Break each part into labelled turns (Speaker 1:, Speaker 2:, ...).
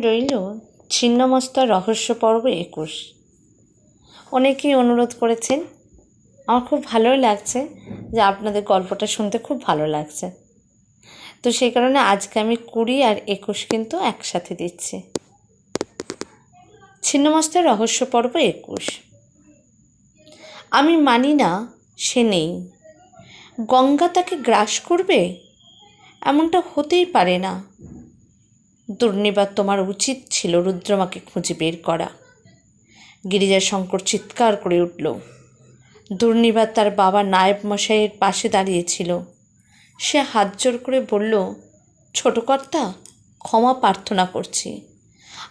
Speaker 1: রইল ছিন্নমস্তা রহস্য পর্ব একুশ। অনেকেই অনুরোধ করেছেন, আমার খুব ভালোই লাগছে যে আপনাদের গল্পটা শুনতে খুব ভালো লাগছে। তো সেই কারণে আজকে আমি কুড়ি আর একুশ কিন্তু একসাথে দিচ্ছি। ছিন্নমস্তার রহস্য পর্ব একুশ। আমি মানি না সে নেই। গঙ্গা তাকে গ্রাস করবে? এমনটা হতেই পারে না। দুর্নিবার তোমার উচিত ছিল রুদ্রমাকে খুঁজে বের করা। গিরিজা শঙ্কর চিৎকার করে উঠল। দুর্নিবার তার বাবা নায়েব মশাইয়ের পাশে দাঁড়িয়েছিল। সে হাত জোর করে বলল, ছোট কর্তা, ক্ষমা প্রার্থনা করছি।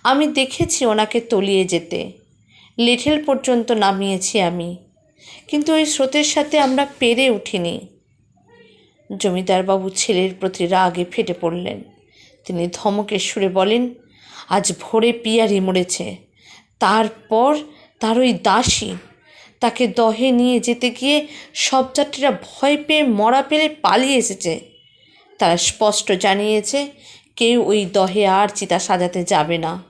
Speaker 1: আমি দেখেছি ওনাকে তলিয়ে যেতে। লিঠেল পর্যন্ত নামিয়েছি আমি। কিন্তু ওই স্রোতের সাথে আমরা পেরে উঠিনি। জমিদারবাবু ছেলের প্রতি রাগে ফেটে পড়লেন। তিনি ধমকের সুরে বলেন, আজ ভোরে পিয়ারি মরেছে। তারপর তার ওই দাসী, তাকে দহে নিয়ে যেতে গিয়ে সব যাত্রীরা ভয় পেয়ে মরা পেলে পালিয়ে এসেছে। তারা স্পষ্ট জানিয়েছে, কেউ ওই দহে আর চিতা সাজাতে যাবে না।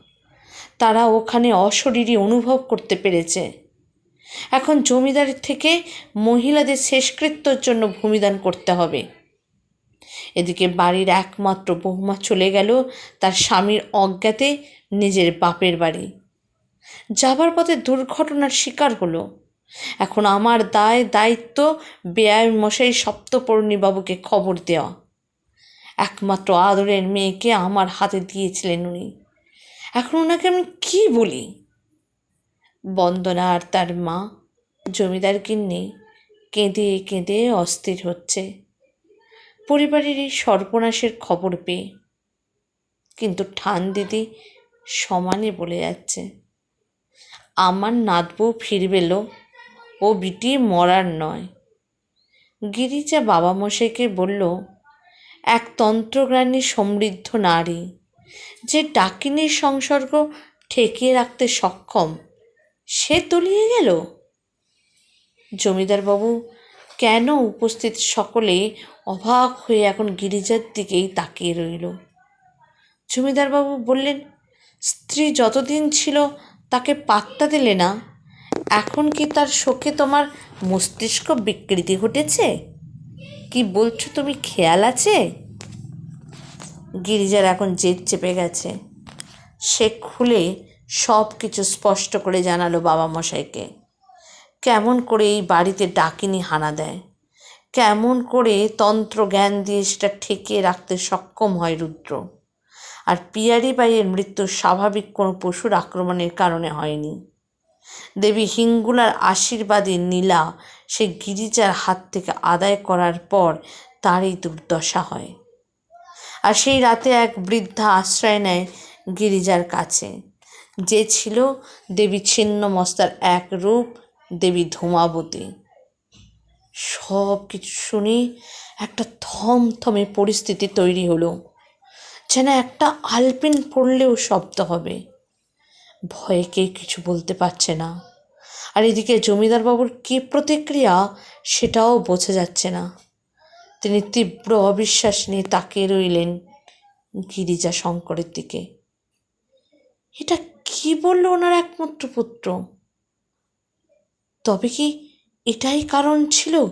Speaker 1: তারা ওখানে অশরীরী অনুভব করতে পেরেছে। এখন জমিদার থেকে মহিলাদের শেষকৃত্যর জন্য ভূমিদান করতে হবে। এদিকে বাড়ির একমাত্র বৌমা চলে গেল তার স্বামীর অজ্ঞাতে নিজের বাপের বাড়ি। যাবার পথে দুর্ঘটনার শিকার হলো। এখন আমার দায় দায়িত্ব বেআই মশাই সপ্তপর্ণী বাবুকে খবর দেওয়া। একমাত্র আদরের মেয়েকে আমার হাতে দিয়েছিলেন উনি। এখন ওনাকে আমি কি বলি? বন্দনা আর তার মা, জমিদার কিন্নি কেঁদে কেঁদে অস্থির হচ্ছে। পরিবারের এই সর্বনাশের খবর পেয়ে। কিন্তু ঠান দিদি সমানে বলে যাচ্ছে, আমার নাতবউ ফিরবেলো ও বিটি মরার নয়। গিরিজা বাবা মশাইকে বলল, এক তন্ত্রজ্ঞানী সমৃদ্ধ নারী, যে ডাকিনীর সংসর্গ ঠেকিয়ে রাখতে সক্ষম, সে তলিয়ে গেল? জমিদারবাবু, কেন উপস্থিত সকলে অবাক হয়ে এখন গিরিজার দিকেই তাকিয়ে রইল। জমিদারবাবু বললেন, স্ত্রী যতদিন ছিল তাকে পাত্তা দিলে না, এখন কি তার শোকে তোমার মস্তিষ্ক বিকৃতি ঘটেছে? কি বলছো তুমি, খেয়াল আছে? গিরিজার এখন জেদ চেপে গেছে। সে খুলে সব কিছু স্পষ্ট করে জানালো বাবা মশাইকে। কেমন করে এই বাড়িতে ডাকিনি হানা দেয়। কেমন করে তন্ত্র জ্ঞান দিয়ে সেটা ঠেকিয়ে রাখতে সক্ষম হয় রুদ্র। আর পিয়ারি বাইয়ের মৃত্যু স্বাভাবিক কোনো পশুর আক্রমণের কারণে হয়নি। দেবী হিঙ্গুলার আশীর্বাদে নীলা সে গিরিজার হাত থেকে আদায় করার পর তারই দুর্দশা হয়। আর সেই রাতে এক বৃদ্ধা আশ্রয় নেয় গিরিজার কাছে। যে ছিল দেবী ছিন্নমস্তার এক রূপ, দেবী ধূমাবতী। সব কিছু শুনে একটা থমথমে পরিস্থিতি তৈরি হলো। যেন একটা আলপিন পড়লেও শব্দ হবে। ভয়ে কে কিছু বলতে পারছে না। আর এদিকে জমিদারবাবুর কী প্রতিক্রিয়া সেটাও বোঝা যাচ্ছে না। তিনি তীব্র অবিশ্বাস নিয়ে তাকিয়ে রইলেন গিরিজা শঙ্করের দিকে। এটা কি বলল ওনার একমাত্র পুত্র? তবে কি এটাই কারণ ছিল?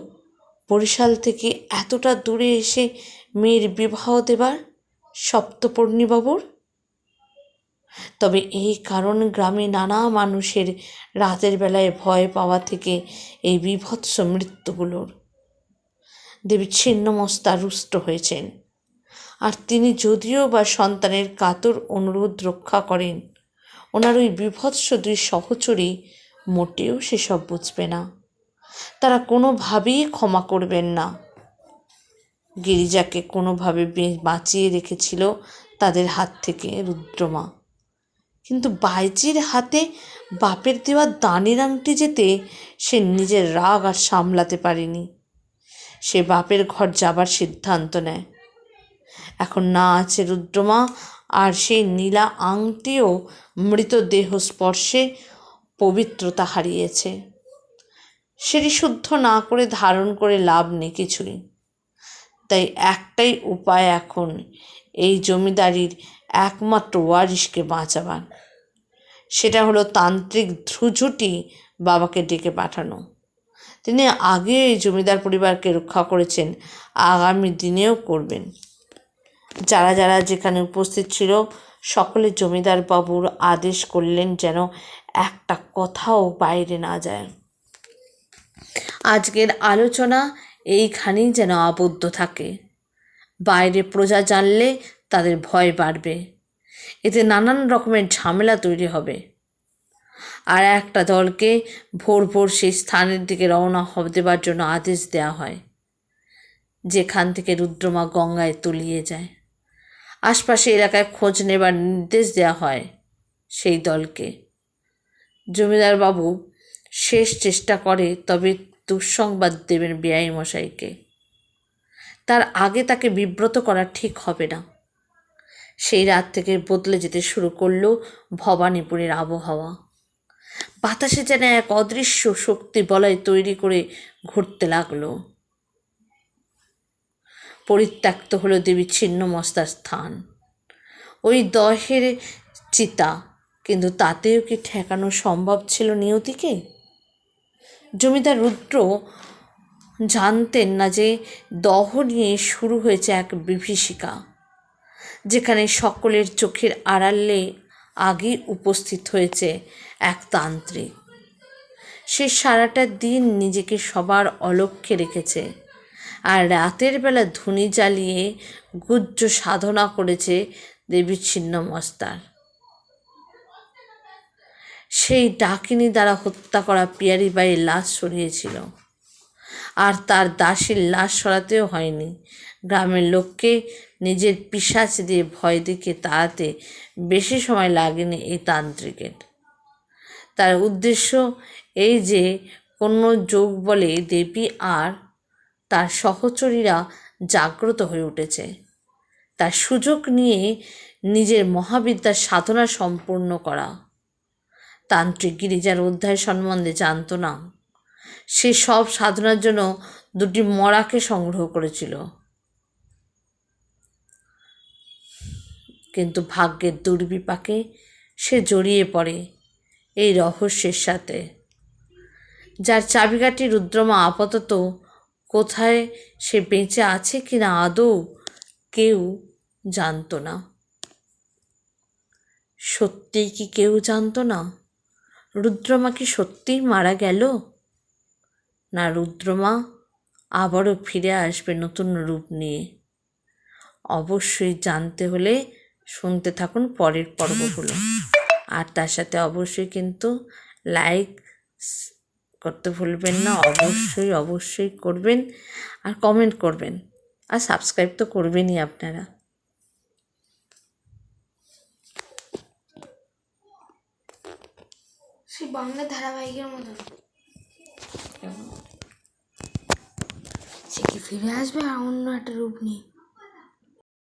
Speaker 1: বরিশাল থেকে এতটা দূরে এসে মেয়ের বিবাহ দেবার সপ্তপর্ণীবাবুর? তবে এই কারণ গ্রামে নানা মানুষের রাতের বেলায় ভয় পাওয়া থেকে এই বিভৎস মৃত্যুগুলোর। দেবী ছিন্নমস্তা রুষ্ট হয়েছেন। আর তিনি যদিও বা সন্তানের কাতর অনুরোধ রক্ষা করেন, ওনার ওই বিভৎস দুই সহচরী মোটেও সেসব বুঝবে না। তারা কোনোভাবেই ক্ষমা করবেন না। গিরিজাকে কোনোভাবে বাঁচিয়ে রেখেছিল তাদের হাত থেকে রুদ্রমা। কিন্তু বাইজির হাতে বাপের দেওয়া দানের আংটি যেতে সে নিজের রাগ আর সামলাতে পারেনি। সে বাপের ঘর যাবার সিদ্ধান্ত নেয়। এখন না আছে রুদ্রমা, আর সেই নীলা আংটিও মৃতদেহ স্পর্শে পবিত্রতা হারিয়েছে। সেটি শুদ্ধ না করে ধারণ করে লাভ নেই কিছুই। তাই একটাই উপায় এখন এই জমিদারির একমাত্র ওয়ারিশকে বাঁচাবার। সেটা হলো তান্ত্রিক ধ্রুজটি বাবাকে ডেকে পাঠানো। তিনি আগে এই জমিদার পরিবারকে রক্ষা করেছেন, আগামী দিনেও করবেন। যারা যারা যেখানে উপস্থিত ছিল, সকলে জমিদার বাবুর আদেশ করলেন যেন একটা কথাও বাইরে না যায়। আজকের আলোচনা এইখানেই যেন আবদ্ধ থাকে। বাইরে প্রজা জানলে তাদের ভয় বাড়বে। এতে নানান রকমের ঝামেলা তৈরি হবে। আর একটা দলকে ভোর ভোর সেই স্থানের দিকে রওনা দেবার জন্য আদেশ দেওয়া হয়। যেখান থেকে রুদ্রমা গঙ্গায় তলিয়ে যায়। আশপাশে এলাকায় খোঁজ নেবার নির্দেশ দেওয়া হয় সেই দলকে। জমিদার বাবু শেষ চেষ্টা করে তবে দুঃসংবাদ দেবেন বেআই মশাইকে। তার আগে তাকে বিব্রত করা ঠিক হবে না। সেই রাত থেকে বদলে যেতে শুরু করল ভবানীপুরের আবহাওয়া। বাতাসে যেন এক অদৃশ্য শক্তি বলয় তৈরি করে ঘুরতে লাগল। পরিত্যক্ত হলো দেবীর ছিন্নমস্তার স্থান। ওই দহের চিতা, কিন্তু তাতেও কি ঠেকানো সম্ভব ছিল নিয়তিকে? জমিদার রুদ্র জানতেন না যে দহ নিয়ে শুরু হয়েছে এক বিভীষিকা, যেখানে সকলের চোখের আড়ালে আগে উপস্থিত হয়েছে এক তান্ত্রিক। সে সারাটা দিন নিজেকে সবার অলক্ষ্যে রেখেছে আর রাতের বেলা ধুনি জ্বালিয়ে গুজ্জ সাধনা করেছে দেবী ছিন্নমস্তার সেই ডাকিনী দ্বারা হত্যা করা পিয়ারি বাড়ির লাশ সরিয়েছিল। আর তার দাসীর লাশ সরাতেও হয়নি। গ্রামের লোককে নিজের পিসাচ দিয়ে ভয় দেখে তাড়াতে বেশি সময় লাগেনি এই তান্ত্রিকের। তার উদ্দেশ্য এই যে কোনো যোগ বলে দেবী আর তার সহচরীরা জাগ্রত হয়ে উঠেছে। তার সুযোগ নিয়ে নিজের মহাবিদ্যার সাধনা সম্পূর্ণ করা। তান্ত্রিক গিরিজার অধ্যায় সম্বন্ধে জানতো না। সে সব সাধনার জন্য দুটি মরাকে সংগ্রহ করেছিল। কিন্তু ভাগ্যের দুর্বিপাকে সে জড়িয়ে পড়ে এই রহস্যের সাথে। যার চাবিকাঠি রুদ্রমা আপাতত কোথায় সে বেঁচে আছে কি না আদৌ কেউ জানতো না। সত্যিই কি কেউ জানতো না? রুদ্রমা কি সত্যিই মারা গেল? না রুদ্রমা, আবারও ফিরে আসবে নতুন রূপ নিয়ে। অবশ্যই জানতে হলে শুনতে থাকুন পরের পর্বগুলো আর তার সাথে অবশ্যই কিন্তু লাইক করতে ভুলবেন না, অবশ্যই অবশ্যই করবেন। আর কমেন্ট করবেন। আর সাবস্ক্রাইব তো করবেনই আপনারা।
Speaker 2: সেই বাংলা ধারাবাহিকের মতন সে কি ফিরে আসবে আর অন্য একটা রূপ নিয়ে?